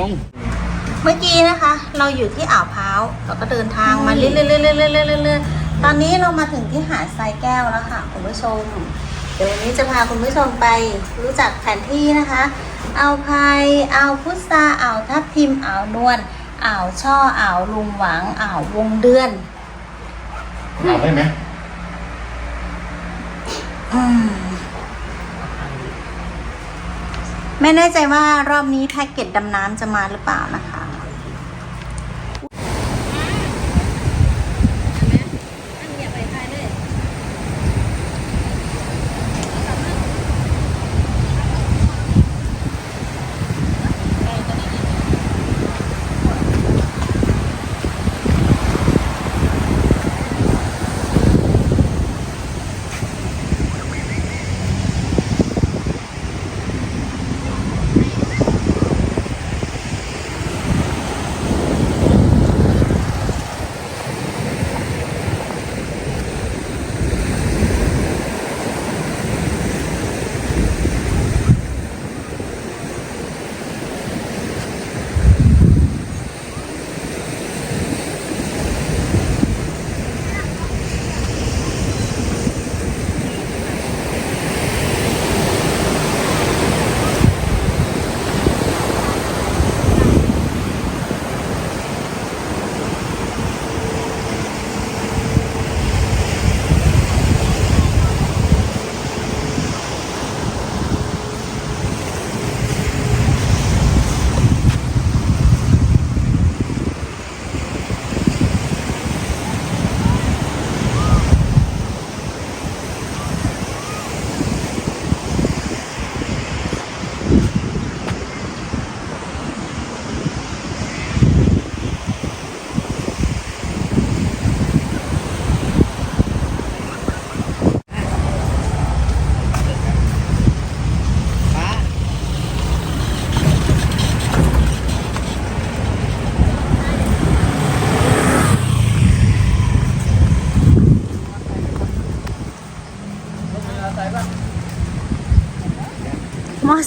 ลง เมื่อกี้นะคะ เราอยู่ที่อ่าวพร้าวเราก็เดินทางมาเรื่อยๆเรื่อยๆเรื่อยๆเรื่อยๆตอนนี้เรามาถึงที่หาดทรายแก้วแล้วค่ะคุณผู้ชม เดี๋ยววันนี้จะพาคุณผู้ชมไปรู้จักแผนที่นะคะอ่าวไพอ่าวพุทราอ่าวทับทิมอ่าวนวลอ่าวช่ออ่าวลุงหวังอ่าววงเดือน เอาได้ไหม อืม ไม่แน่ใจว่ารอบนี้แพ็กเกจดำน้ำจะมาหรือเปล่านะคะ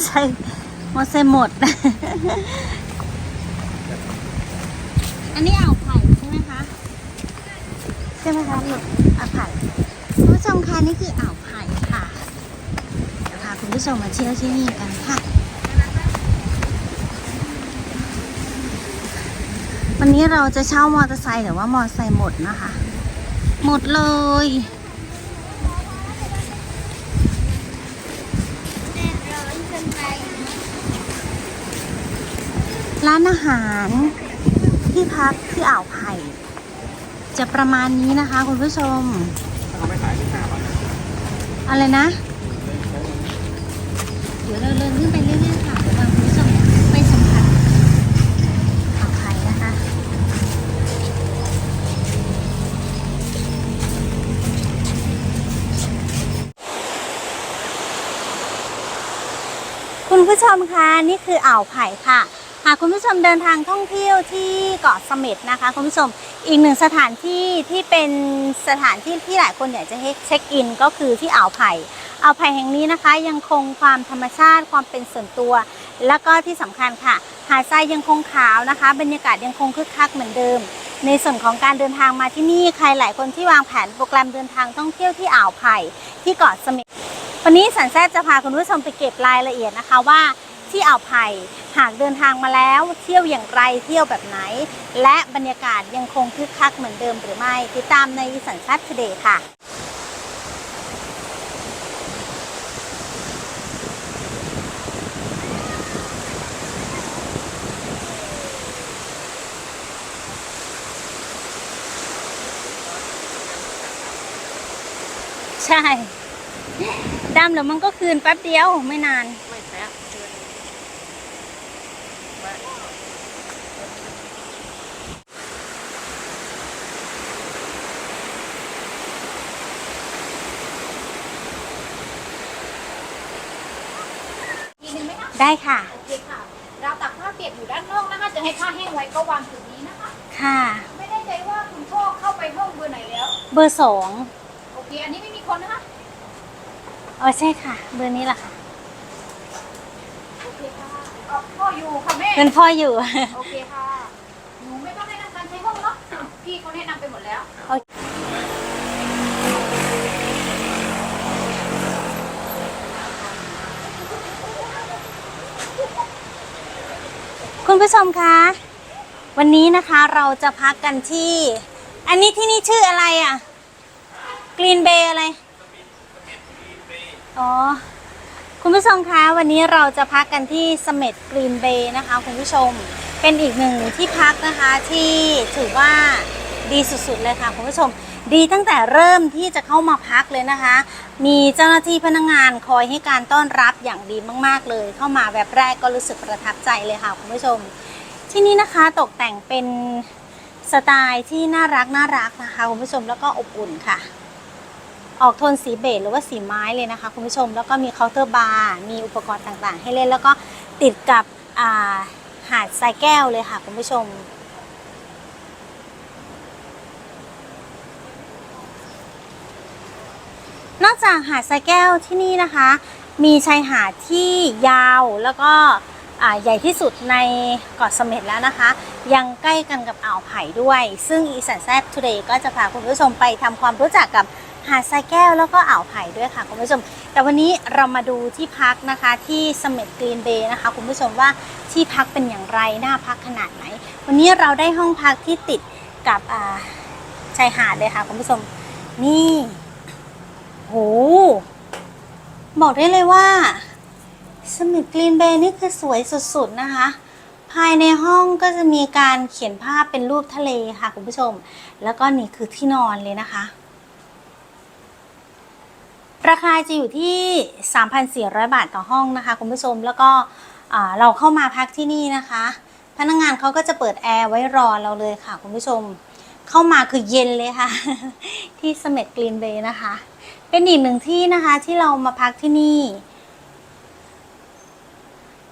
ไซค์มอไซค์หมด อันนี้อ่าวไผ่ใช่ไหมคะ ใช่ไหมคะลูกอ่าวไผ่คุณผู้ชมคะนี่คืออ่าวไผ่ค่ะเดี๋ยวพาคุณผู้ชมมาเที่ยวที่นี่กันค่ะ วันนี้เราจะเช่ามอเตอร์ไซค์แต่ว่ามอเตอร์ไซค์หมดนะคะ หมดเลย ร้านอาหารที่พักที่อ่าวไผ่จะประมาณนี้นะคะ คุณผู้ชมเขาไม่ขายที่ห้าบาทอะไรนะ เดี๋ยวเราเดินขึ้นไปเรื่อยๆค่ะเดี๋ยวพาคุณผู้ชมไปสัมผัสอ่าวไผ่นะคะ คุณผู้ชมคะนี่คืออ่าวไผ่ค่ะากคุณผู้ชมเดินทางท่องเที่ยวที่เกาะเสม็ดนะคะคุณผู้ชมอีกหนึ่งสถานที่ที่เป็นสถานที่ที่หลายคนอยากจะเช็คอินก็คือที่อ่าวไผ่อ่าวไผ่แห่งนี้นะคะ ยังคงความธรรมชาติความเป็นส่วนตัว แล้วก็ที่สำคัญค่ะ หาดทรายยังคงขาวนะคะ บรรยากาศยังคงคึกคักเหมือนเดิม ในส่วนของการเดินทางมาที่นี่ใครหลายคนที่วางแผนโปรแกรมเดินทางท่องเที่ยวที่อ่าวไผ่ที่เกาะเสม็ดวันนี้สันแซดจะพาคุณผู้ชมไปเก็บรายละเอียดนะคะว่า ที่อ่าวไผ่หากเดินทางมาแล้วเที่ยวอย่างไรเที่ยวแบบไหน และบรรยากาศยังคงคึกคักเหมือนเดิมหรือไม่ ติดตามในสัญชาติเดย์ค่ะใช่ดำแล้วมันก็คืนแป๊บเดียวไม่นาน ไหมคะได้ค่ะ โอเคค่ะ เราตักผ้าเปียกอยู่ด้านนอกนะคะ จะให้ผ้าแห้งไว้ก็วางจุดนี้นะคะ ค่ะ ไม่แน่ใจว่าคุณพ่อเข้าไปห้องเบอร์ไหนแล้ว เบอร์สองโอเค อันนี้ไม่มีคนนะคะอ๋อใช่ค่ะ เบอร์นี้แหละค่ะโอเคค่ะอ๋อพ่ออยู่ค่ะแม่เป็นพ่ออยู่ โอเคค่ะ หนูไม่ต้องแนะนำการใช้ห้องเนาะ พี่เขาแนะนำไปหมดแล้ว คุณผู้ชมคะ วันนี้นะคะเราจะพักกันที่ อันนี้ที่นี่ชื่ออะไรอะกรีนเบย์อะไร อ๋อ คุณผู้ชมคะ วันนี้เราจะพักกันที่เสเม็ดกรีนเบย์นะคะ คุณผู้ชม เป็นอีกหนึ่งที่พักนะคะที่ถือว่าดีสุดๆเลยค่ะคุณผู้ชม ดีตั้งแต่เริ่มที่จะเข้ามาพักเลยนะคะ มีเจ้าหน้าที่พนักงานคอยให้การต้อนรับอย่างดีมาก ๆ เลย เข้ามาแบบแรกก็รู้สึกประทับใจเลยค่ะคุณผู้ชม ที่นี่นะคะตกแต่งเป็นสไตล์ที่น่ารักน่ารักนะคะคุณผู้ชมแล้วก็อบอุ่นค่ะ ออกโทนสีเบจหรือว่าสีไม้เลยนะคะคุณผู้ชมแล้วก็มีเคาน์เตอร์บาร์มีอุปกรณ์ต่างๆ ให้เล่นแล้วก็ติดกับาหาดทรายแก้วเลยค่ะคุณผู้ชม อกจากหาดทรายแก้วที่นี่นะคะ มีชายหาดที่ยาวแล้วก็ใหญ่ที่สุดในเกาะเสม็ดแล้วนะคะ ยังใกล้กันกับอ่าวไผ่ด้วย ซึ่งอีสานแซดทูเดย์ก็จะพาคุณผู้ชมไปทำความรู้จักกับหาดทรายแก้วแล้วก็อ่าวไผ่ด้วยค่ะคุณผู้ชม แต่วันนี้เรามาดูที่พักนะคะที่เสม็ดกรีนเบย์นะคะ คุณผู้ชมว่าที่พักเป็นอย่างไรน่าพักขนาดไหน วันนี้เราได้ห้องพักที่ติดกับชายหาดเลยค่ะคุณผู้ชมนี่ โห บอกได้เลยว่า สมิธกรีนเบย์นี่คือสวยสุดๆนะคะ ภายในห้องก็จะมีการเขียนภาพเป็นรูปทะเลค่ะคุณผู้ชม แล้วก็นี่คือที่นอนเลยนะคะ ราคาจะอยู่ที่ 3,400 บาทต่อห้องนะคะคุณผู้ชม แล้วก็เราเข้ามาพักที่นี่นะคะ พนักงานเขาก็จะเปิดแอร์ไว้รอเราเลยค่ะคุณผู้ชม เข้ามาคือเย็นเลยค่ะ ที่สม็ดกรีนเบย์นะคะ เป็นอีกหนึ่งที่นะคะที่เรามาพักที่นี่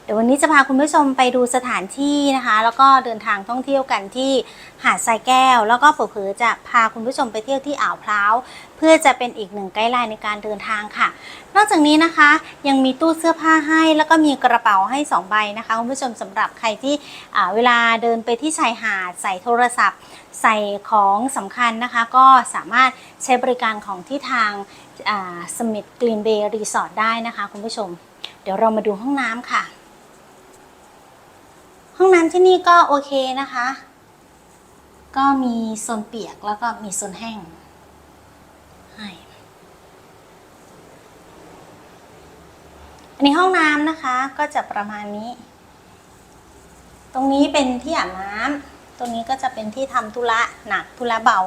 เดี๋ยววันนี้จะพาคุณผู้ชมไปดูสถานที่นะคะ แล้วก็เดินทางท่องเที่ยวกันที่หาดทรายแก้ว แล้วก็เผื่อจะพาคุณผู้ชมไปเที่ยวที่อ่าวพร้าวเพื่อจะเป็นอีกหนึ่งไกด์ไลน์ในการเดินทางค่ะ นอกจากนี้นะคะยังมีตู้เสื้อผ้าให้ แล้วก็มีกระเป๋าให้สองใบนะคะคุณผู้ชมสำหรับใครที่เวลาเดินไปที่ชายหาดใส่โทรศัพท์ใส่ของสำคัญนะคะก็สามารถใช้บริการของที่ทาง สมิธกรีนเบย์รีสอร์ทได้นะคะคุณผู้ชม เดี๋ยวเรามาดูห้องน้ำค่ะ ห้องน้ำที่นี่ก็โอเคนะคะ ก็มีโซนเปียกแล้วก็มีโซนแห้งให้อันนี้ห้องน้ำนะคะก็จะประมาณนี้ ตรงนี้เป็นที่อาบน้ำตรงนี้ก็จะเป็นที่ทำธุระหนักธุระเบา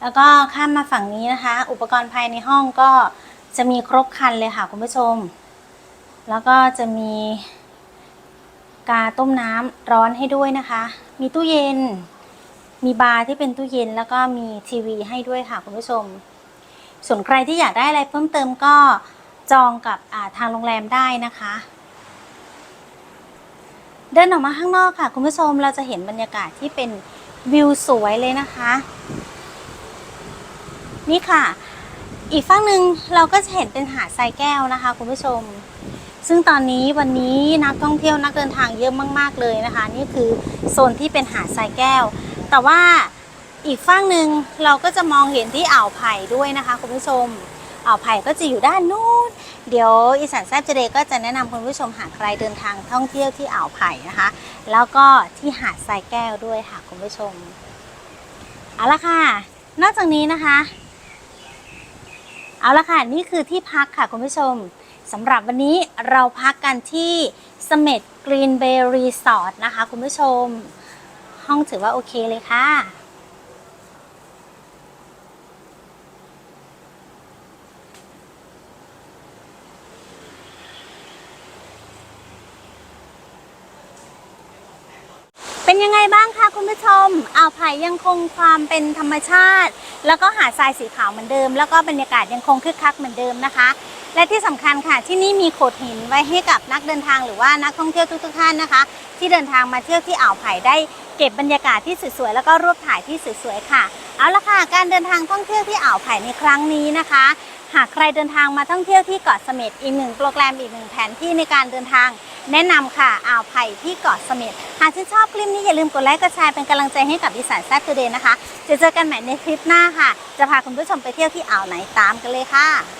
แล้วก็ข้ามมาฝั่งนี้นะคะ อุปกรณ์ภายในห้องก็จะมีครบครันเลยค่ะคุณผู้ชม แล้วก็จะมีกาต้มน้ำร้อนให้ด้วยนะคะ มีตู้เย็น มีบาร์ที่เป็นตู้เย็น แล้วก็มีทีวีให้ด้วยค่ะคุณผู้ชม ส่วนใครที่อยากได้อะไรเพิ่มเติมก็จองกับาทางโรงแรมได้นะคะ เดินออกมาข้างนอกค่ะ คุณผู้ชมเราจะเห็นบรรยากาศที่เป็นวิวสวยเลยนะคะ นี่ค่ะ อีกฝั่งหนึ่งเราก็จะเห็นเป็นหาดทรายแก้วนะคะคุณผู้ชม ซึ่งตอนนี้วันนี้นักท่องเที่ยวนักเดินทางเยอะมาก ๆ เลยนะคะ นี่คือโซนที่เป็นหาดทรายแก้ว แต่ว่าอีกฝั่งหนึ่งเราก็จะมองเห็นที่อ่าวไผ่ด้วยนะคะคุณผู้ชมอ่าวไผ่ก็จะอยู่ด้านนู้น เดี๋ยวอีสานแซบเจเดก็จะแนะนำคุณผู้ชมหากใครเดินทางท่องเที่ยวที่อ่าวไผ่นะคะ แล้วก็ที่หาดทรายแก้วด้วยค่ะคุณผู้ชม เอาละค่ะ นอกจากนี้นะคะ เอาละค่ะ นี่คือที่พักค่ะคุณผู้ชมสำหรับวันนี้เราพักกันที่เสม็ดกรีนเบย์รีสอร์ทนะคะคุณผู้ชม ห้องถือว่าโอเคเลยค่ะ เป็นยังไงบ้างคะคุณผู้ชมอ่าวไผ่ยังคงความเป็นธรรมชาติ แล้วก็หาดทรายสีขาวเหมือนเดิม แล้วก็บรรยากาศยังคงคึกคักเหมือนเดิมนะคะ และที่สำคัญค่ะที่นี่มีโขดหินไว้ให้กับนักเดินทางหรือว่านักท่องเที่ยวทุกๆท่านนะคะ ที่เดินทางมาเที่ยวที่อ่าวไผ่ได้เก็บบรรยากาศที่สวยๆแล้วก็รูปถ่ายที่สวยๆค่ะ เอาละค่ะ การเดินทางท่องเที่ยวที่อ่าวไผ่ในครั้งนี้นะคะ หากใครเดินทางมาท่องเที่ยวที่เกาะเสม็ดอีกหนึ่งโปรแกรมอีกหนึ่งแผนที่ในการเดินทาง แนะนำค่ะอ่าวไผ่ที่เกาะเสม็ดหากชื่นชอบคลิปนี้อย่าลืมกดไลค์กดแชร์เป็นกำลังใจให้กับดิสันแซดทูเดย์นะคะจะเจอกันใหม่ในคลิปหน้าค่ะ จะพาคุณผู้ชมไปเที่ยวที่อ่าวไหนตามกันเลยค่ะ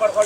บอลเข